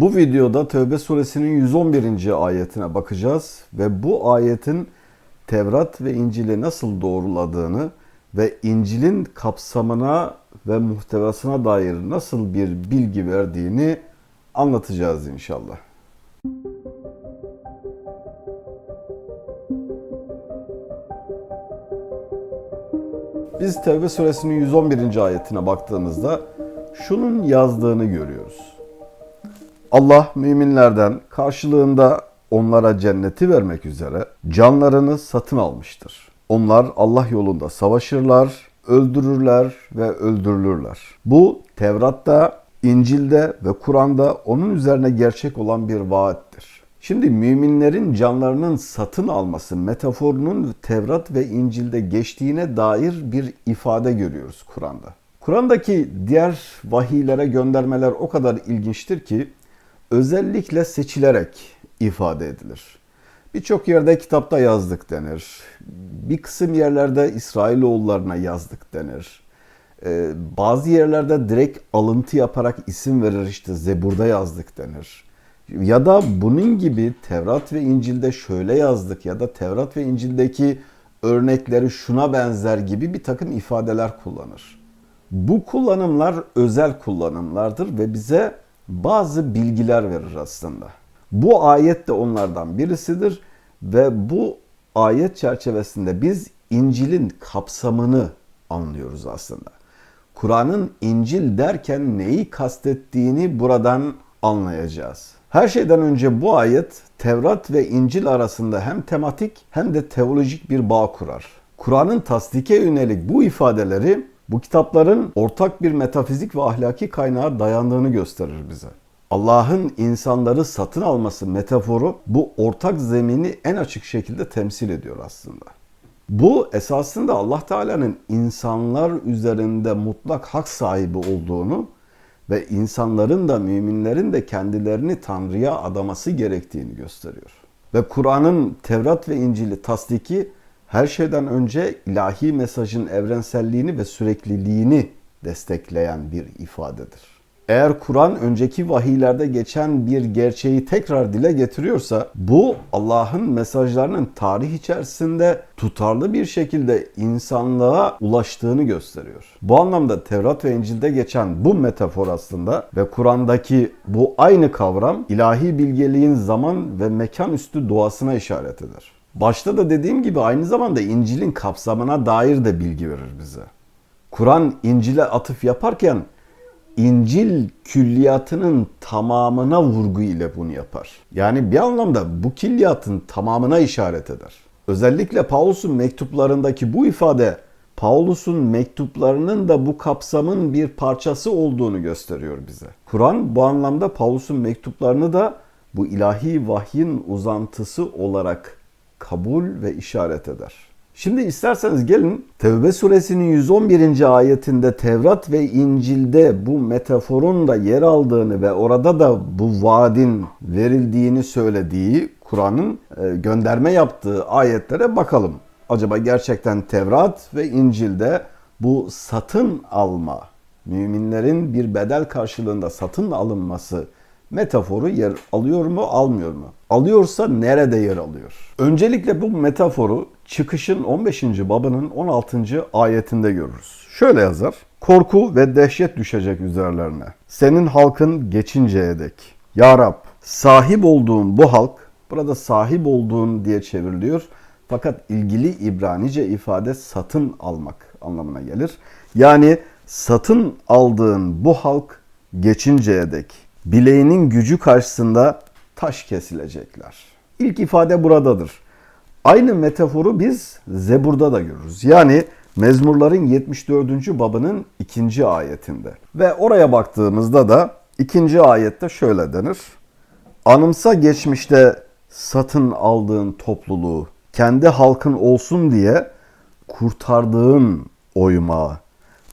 Bu videoda Tevbe suresinin 111. ayetine bakacağız ve bu ayetin Tevrat ve İncil'i nasıl doğruladığını ve İncil'in kapsamına ve muhtevasına dair nasıl bir bilgi verdiğini anlatacağız inşallah. Biz Tevbe suresinin 111. ayetine baktığımızda şunun yazdığını görüyoruz. Allah müminlerden karşılığında onlara cenneti vermek üzere canlarını satın almıştır. Onlar Allah yolunda savaşırlar, öldürürler ve öldürülürler. Bu Tevrat'ta, İncil'de ve Kur'an'da onun üzerine gerçek olan bir vaattir. Şimdi müminlerin canlarının satın alması metaforunun Tevrat ve İncil'de geçtiğine dair bir ifade görüyoruz Kur'an'da. Kur'an'daki diğer vahiylere göndermeler o kadar ilginçtir ki özellikle seçilerek ifade edilir. Birçok yerde kitapta yazdık denir. Bir kısım yerlerde İsrailoğullarına yazdık denir. Ee, bazı yerlerde direkt alıntı yaparak isim verir işte Zebur'da yazdık denir. Ya da bunun gibi Tevrat ve İncil'de şöyle yazdık ya da Tevrat ve İncil'deki örnekleri şuna benzer gibi bir takım ifadeler kullanır. Bu kullanımlar özel kullanımlardır ve bize bazı bilgiler verir aslında. Bu ayet de onlardan birisidir ve bu ayet çerçevesinde biz İncil'in kapsamını anlıyoruz aslında. Kur'an'ın İncil derken neyi kastettiğini buradan anlayacağız. Her şeyden önce bu ayet Tevrat ve İncil arasında hem tematik hem de teolojik bir bağ kurar. Kur'an'ın tasdike yönelik bu ifadeleri bu kitapların ortak bir metafizik ve ahlaki kaynağa dayandığını gösterir bize. Allah'ın insanları satın alması metaforu bu ortak zemini en açık şekilde temsil ediyor aslında. Bu esasında Allah Teala'nın insanlar üzerinde mutlak hak sahibi olduğunu ve insanların da müminlerin de kendilerini Tanrı'ya adaması gerektiğini gösteriyor. Ve Kur'an'ın Tevrat ve İncil'i tasdiki her şeyden önce ilahi mesajın evrenselliğini ve sürekliliğini destekleyen bir ifadedir. Eğer Kur'an önceki vahiylerde geçen bir gerçeği tekrar dile getiriyorsa bu Allah'ın mesajlarının tarih içerisinde tutarlı bir şekilde insanlığa ulaştığını gösteriyor. Bu anlamda Tevrat ve İncil'de geçen bu metafor aslında ve Kur'an'daki bu aynı kavram ilahi bilgeliğin zaman ve mekan üstü doğasına işaret eder. Başta da dediğim gibi aynı zamanda İncil'in kapsamına dair de bilgi verir bize. Kur'an İncil'e atıf yaparken İncil külliyatının tamamına vurgu ile bunu yapar. Yani bir anlamda bu külliyatın tamamına işaret eder. Özellikle Paulus'un mektuplarındaki bu ifade Paulus'un mektuplarının da bu kapsamın bir parçası olduğunu gösteriyor bize. Kur'an bu anlamda Paulus'un mektuplarını da bu ilahi vahyin uzantısı olarak kabul ve işaret eder. Şimdi isterseniz gelin Tevbe suresinin 111. ayetinde Tevrat ve İncil'de bu metaforun da yer aldığını ve orada da bu vaadin verildiğini söylediği Kur'an'ın e, gönderme yaptığı ayetlere bakalım. Acaba gerçekten Tevrat ve İncil'de bu satın alma, müminlerin bir bedel karşılığında satın alınması metaforu yer alıyor mu, almıyor mu? Alıyorsa nerede yer alıyor? Öncelikle bu metaforu çıkışın 15. babının 16. ayetinde görürüz. Şöyle yazar. Korku ve dehşet düşecek üzerlerine. Senin halkın geçinceye dek. Ya Rab sahip olduğun bu halk, burada sahip olduğun diye çevriliyor. Fakat ilgili İbranice ifade satın almak anlamına gelir. Yani satın aldığın bu halk geçinceye dek bileğinin gücü karşısında taş kesilecekler. İlk ifade buradadır. Aynı metaforu biz Zebur'da da görürüz. Yani Mezmurların 74. babının ikinci ayetinde. Ve oraya baktığımızda da ikinci ayette şöyle denir. Anımsa geçmişte satın aldığın topluluğu, kendi halkın olsun diye kurtardığın oymağı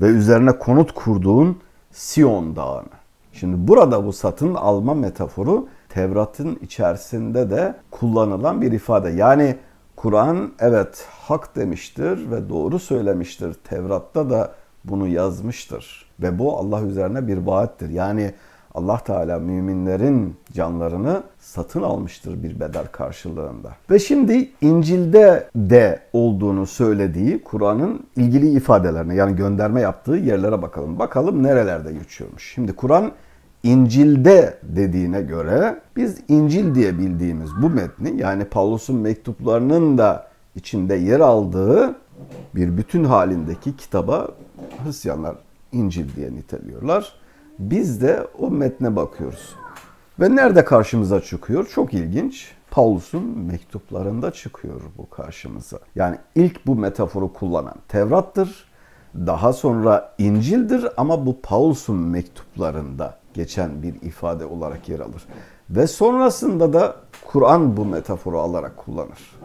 ve üzerine konut kurduğun Sion dağını. Şimdi burada bu satın alma metaforu Tevrat'ın içerisinde de kullanılan bir ifade. Yani Kur'an evet hak demiştir ve doğru söylemiştir. Tevrat'ta da bunu yazmıştır. Ve bu Allah üzerine bir vaattir. Yani Allah Teala müminlerin canlarını satın almıştır bir bedel karşılığında. Ve şimdi İncil'de de olduğunu söylediği Kur'an'ın ilgili ifadelerine yani gönderme yaptığı yerlere bakalım. Bakalım nerelerde geçiyormuş. Şimdi Kur'an İncil'de dediğine göre biz İncil diye bildiğimiz bu metni yani Pavlus'un mektuplarının da içinde yer aldığı bir bütün halindeki kitaba Hristiyanlar İncil diye niteliyorlar. Biz de o metne bakıyoruz. Ve nerede karşımıza çıkıyor? Çok ilginç. Pavlus'un mektuplarında çıkıyor bu karşımıza. Yani ilk bu metaforu kullanan Tevrat'tır. Daha sonra İncil'dir ama bu Pavlus'un mektuplarında geçen bir ifade olarak yer alır. Ve sonrasında da Kur'an bu metaforu alarak kullanır.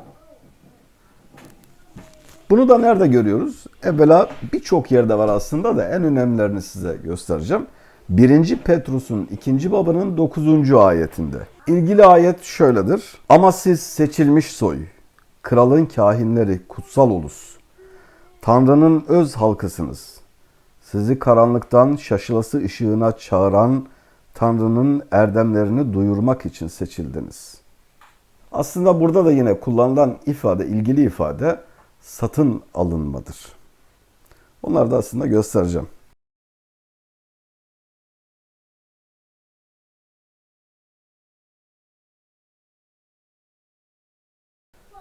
Bunu da nerede görüyoruz? Evvela birçok yerde var aslında da en önemlilerini size göstereceğim. 1. Petrus'un 2. babının 9. ayetinde. İlgili ayet şöyledir. Ama siz seçilmiş soy, kralın kahinleri, kutsal ulus, Tanrı'nın öz halkısınız. Sizi karanlıktan şaşılası ışığına çağıran Tanrı'nın erdemlerini duyurmak için seçildiniz. Aslında burada da yine kullanılan ifade, ilgili ifade satın alınmadır. Onları da aslında göstereceğim.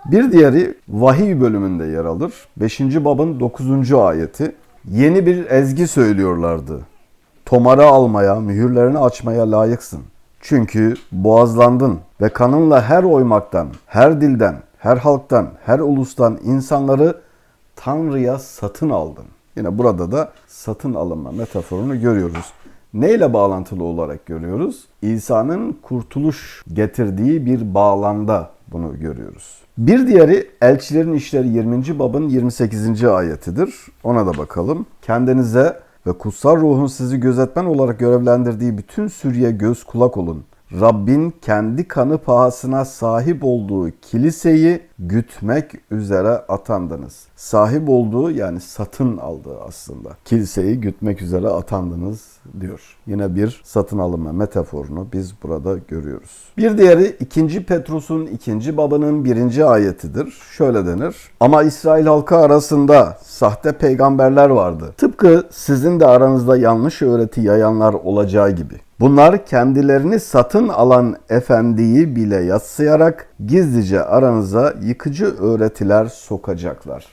Bir diğeri vahiy bölümünde yer alır. 5. babın 9. ayeti. Yeni bir ezgi söylüyorlardı. Tomarı almaya, mühürlerini açmaya layıksın. Çünkü boğazlandın ve kanınla her oymaktan, her dilden, her halktan, her ulustan insanları Tanrı'ya satın aldın. Yine burada da satın alınma metaforunu görüyoruz. Neyle bağlantılı olarak görüyoruz? İsa'nın kurtuluş getirdiği bir bağlamda bunu görüyoruz. Bir diğeri Elçilerin İşleri 20. babın 28. ayetidir. Ona da bakalım. Kendinize ve kutsal ruhun sizi gözetmen olarak görevlendirdiği bütün sürüye göz kulak olun. Rabbin kendi kanı pahasına sahip olduğu kiliseyi gütmek üzere atandınız. Sahip olduğu yani satın aldığı aslında. Kiliseyi gütmek üzere atandınız diyor. Yine bir satın alınma metaforunu biz burada görüyoruz. Bir diğeri 2. Petrus'un 2. babının 1. ayetidir. Şöyle denir. Ama İsrail halkı arasında sahte peygamberler vardı. Tıpkı sizin de aranızda yanlış öğreti yayanlar olacağı gibi. Bunlar kendilerini satın alan efendiyi bile yatsıyarak gizlice aranıza yıkıcı öğretiler sokacaklar.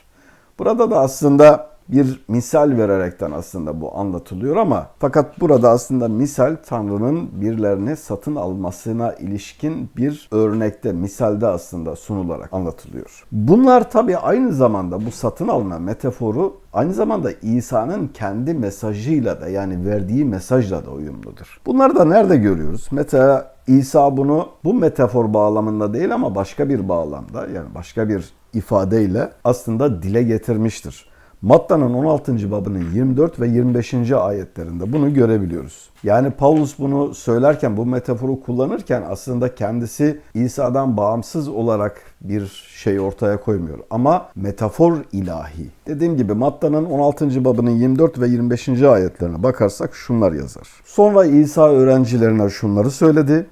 Burada da aslında bir misal vererekten aslında bu anlatılıyor ama fakat burada aslında misal Tanrı'nın birilerini satın almasına ilişkin bir örnekte, misalde aslında sunularak anlatılıyor. Bunlar tabii aynı zamanda bu satın alma metaforu aynı zamanda İsa'nın kendi mesajıyla da yani verdiği mesajla da uyumludur. Bunları da nerede görüyoruz? Mesela İsa bunu bu metafor bağlamında değil ama başka bir bağlamda yani başka bir ifadeyle aslında dile getirmiştir. Matta'nın 16. babının 24 ve 25. ayetlerinde bunu görebiliyoruz. Yani Paulus bunu söylerken bu metaforu kullanırken aslında kendisi İsa'dan bağımsız olarak bir şey ortaya koymuyor. Ama metafor ilahi. Dediğim gibi Matta'nın 16. babının 24 ve 25. ayetlerine bakarsak şunlar yazar. Sonra İsa öğrencilerine şunları söyledi.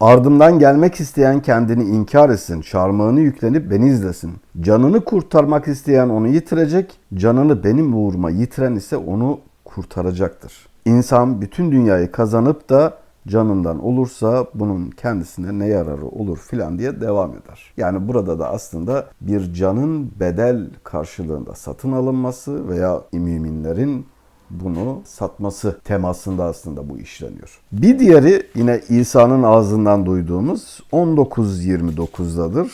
Ardımdan gelmek isteyen kendini inkar etsin, çarmıhını yüklenip beni izlesin. Canını kurtarmak isteyen onu yitirecek, canını benim uğruma yitiren ise onu kurtaracaktır. İnsan bütün dünyayı kazanıp da canından olursa bunun kendisine ne yararı olur filan diye devam eder. Yani burada da aslında bir canın bedel karşılığında satın alınması veya müminlerin bunu satması temasında aslında bu işleniyor. Bir diğeri yine İsa'nın ağzından duyduğumuz 19.29'dadır.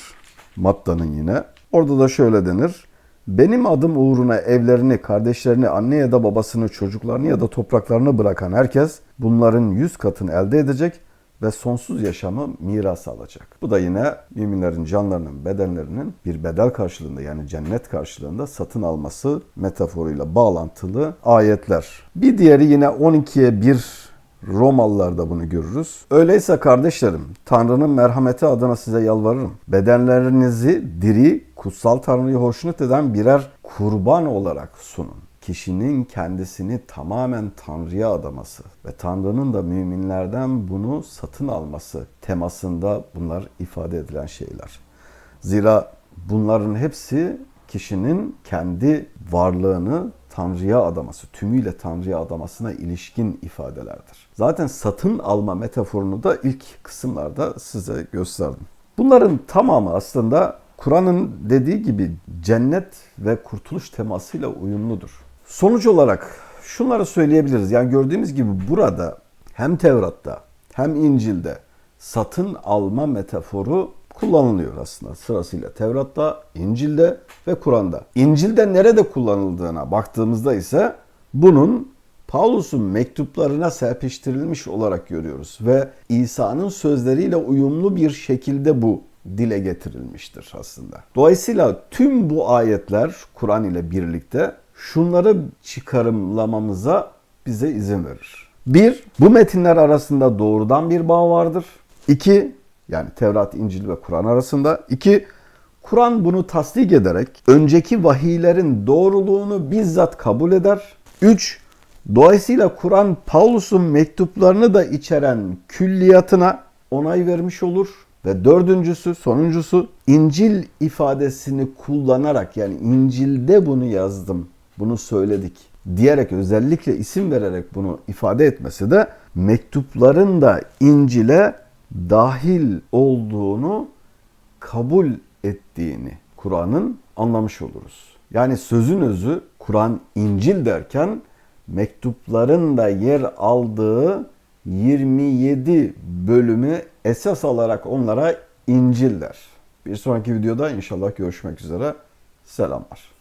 Matta'nın yine. Orada da şöyle denir. Benim adım uğruna evlerini, kardeşlerini, anne ya da babasını, çocuklarını ya da topraklarını bırakan herkes bunların yüz katını elde edecek ve sonsuz yaşamı miras alacak. Bu da yine müminlerin canlarının, bedenlerinin bir bedel karşılığında yani cennet karşılığında satın alması metaforuyla bağlantılı ayetler. Bir diğeri yine 12'ye 1 Romalılarda bunu görürüz. Öyleyse kardeşlerim, Tanrı'nın merhameti adına size yalvarırım. Bedenlerinizi diri, kutsal Tanrı'yı hoşnut eden birer kurban olarak sunun. Kişinin kendisini tamamen Tanrı'ya adaması ve Tanrı'nın da müminlerden bunu satın alması temasında bunlar ifade edilen şeyler. Zira bunların hepsi kişinin kendi varlığını Tanrı'ya adaması, tümüyle Tanrı'ya adamasına ilişkin ifadelerdir. Zaten satın alma metaforunu da ilk kısımlarda size gösterdim. Bunların tamamı aslında Kur'an'ın dediği gibi cennet ve kurtuluş temasıyla uyumludur. Sonuç olarak şunları söyleyebiliriz. Yani gördüğümüz gibi burada hem Tevrat'ta hem İncil'de satın alma metaforu kullanılıyor aslında sırasıyla. Tevrat'ta, İncil'de ve Kur'an'da. İncil'de nerede kullanıldığına baktığımızda ise bunun Paulus'un mektuplarına serpiştirilmiş olarak görüyoruz ve İsa'nın sözleriyle uyumlu bir şekilde bu dile getirilmiştir aslında. Dolayısıyla tüm bu ayetler Kur'an ile birlikte şunları çıkarımlamamıza bize izin verir. Bir, bu metinler arasında doğrudan bir bağ vardır. İki, yani Tevrat, İncil ve Kur'an arasında. İki, Kur'an bunu tasdik ederek önceki vahiylerin doğruluğunu bizzat kabul eder. Üç, dolayısıyla Kur'an Paulus'un mektuplarını da içeren külliyatına onay vermiş olur. Ve dördüncüsü, sonuncusu İncil ifadesini kullanarak yani İncil'de bunu yazdım, bunu söyledik diyerek özellikle isim vererek bunu ifade etmesi de mektupların da İncil'e dahil olduğunu kabul ettiğini Kur'an'ın anlamış oluruz. Yani sözün özü Kur'an İncil derken mektupların da yer aldığı 27 bölümü esas alarak onlara İncil der. Bir sonraki videoda inşallah görüşmek üzere. Selamlar.